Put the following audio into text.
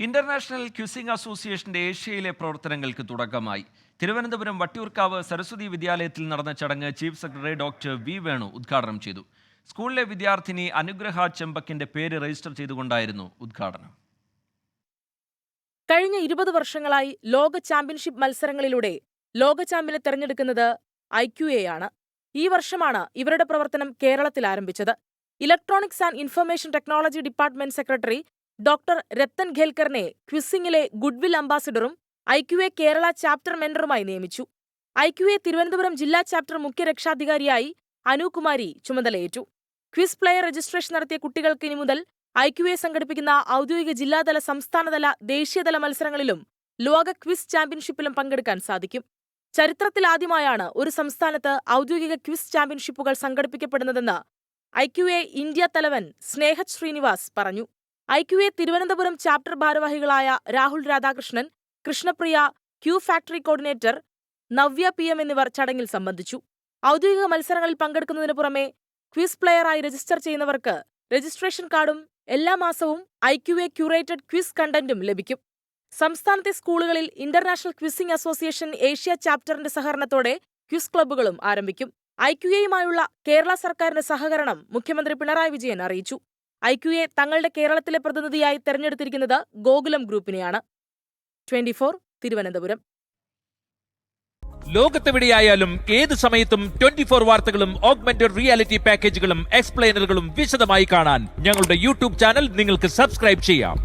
International queueing അസോസിയേഷന്റെ ഏഷ്യയിലെ പ്രവർത്തനങ്ങൾക്ക് തുടക്കമായി. തിരുവനന്തപുരം വട്ടിയൂർക്കാവ് സരസ്വതി വിദ്യാലയത്തിൽ നടന്ന ചടങ്ങ് chief secretary doctor V Venu ഉദ്ഘാടനം ചെയ്തു. സ്കൂളിലെ വിദ്യാർത്ഥിനി അനുഗ്രഹ ചെമ്പക്കിന്റെ പേര് രജിസ്റ്റർ ചെയ്തുകൊണ്ടായിരുന്നു ഉദ്ഘാടനം. കഴിഞ്ഞ ഇരുപത് വർഷങ്ങളായി ലോക ചാമ്പ്യൻഷിപ്പ് മത്സരങ്ങളിലൂടെ ലോക ചാമ്പ്യനെ തെരഞ്ഞെടുക്കുന്നത് ഐ ക്യു എ ആണ്. ഈ വർഷമാണ് ഇവരുടെ പ്രവർത്തനം കേരളത്തിൽ ആരംഭിച്ചത്. Electronics and information technology department secretary doctor Rathan ഖേൽക്കറിനെ ക്വിസിംഗിലെ goodwill അംബാസിഡറും I Q A Kerala chapter മെന്ററുമായി നിയമിച്ചു. ഐ ക്യു എ തിരുവനന്തപുരം ജില്ലാ ചാപ്റ്റർ മുഖ്യ രക്ഷാധികാരിയായി അനുകുമാരി ചുമതലയേറ്റു. ക്വിസ് പ്ലെയർ രജിസ്ട്രേഷൻ നടത്തിയ കുട്ടികൾക്ക് ഇനി മുതൽ ഐ ക്യു എ സംഘടിപ്പിക്കുന്ന ഔദ്യോഗിക ജില്ലാതല സംസ്ഥാനതല ദേശീയതല മത്സരങ്ങളിലും ലോക ക്വിസ് ചാമ്പ്യൻഷിപ്പിലും പങ്കെടുക്കാൻ സാധിക്കും. ചരിത്രത്തിലാദ്യമായാണ് ഒരു സംസ്ഥാനത്ത് ഔദ്യോഗിക ക്വിസ് ചാമ്പ്യൻഷിപ്പുകൾ സംഘടിപ്പിക്കപ്പെടുന്നതെന്ന് ഐ ക്യു എ ഇന്ത്യ തലവൻ സ്നേഹത് ശ്രീനിവാസ് പറഞ്ഞു. I Q A Thiruvananthapuram chapter ഭാരവാഹികളായ Rahul Radhakrishnan Krishnapriya Q factory coordinator Navya P M എന്നിവർ ചടങ്ങിൽ സംബന്ധിച്ചു. ഔദ്യോഗിക മത്സരങ്ങളിൽ പങ്കെടുക്കുന്നതിന് പുറമെ ക്വിസ് പ്ലെയറായി രജിസ്റ്റർ ചെയ്യുന്നവർക്ക് രജിസ്ട്രേഷൻ കാർഡും എല്ലാ മാസവും I Q A curated quiz കണ്ടന്റും ലഭിക്കും. സംസ്ഥാനത്തെ സ്കൂളുകളിൽ ഇന്റർനാഷണൽ ക്വിസിംഗ് അസോസിയേഷൻ ഏഷ്യ ചാപ്റ്ററിന്റെ സഹകരണത്തോടെ ക്വിസ് ക്ലബ്ബുകളും ആരംഭിക്കും. ഐ ക്യു എയുമായുള്ള കേരള സർക്കാരിന്റെ സഹകരണം മുഖ്യമന്ത്രി പിണറായി വിജയൻ അറിയിച്ചു. ഐ ക്യു എ തങ്ങളുടെ കേരളത്തിലെ പ്രതിനിധിയായി തെരഞ്ഞെടുത്തിരിക്കുന്നത് ഗോകുലം ഗ്രൂപ്പിനെയാണ്. ട്വന്റി തിരുവനന്തപുരം. ലോകത്തെവിടെയായാലും ഏത് സമയത്തും ട്വന്റി ഫോർ വാർത്തകളും ഓഗ്മെന്റഡ് റിയാലിറ്റി പാക്കേജുകളും എക്സ്പ്ലെയിനറുകളും വിശദമായി കാണാൻ ഞങ്ങളുടെ യൂട്യൂബ് ചാനൽ നിങ്ങൾക്ക് സബ്സ്ക്രൈബ് ചെയ്യാം.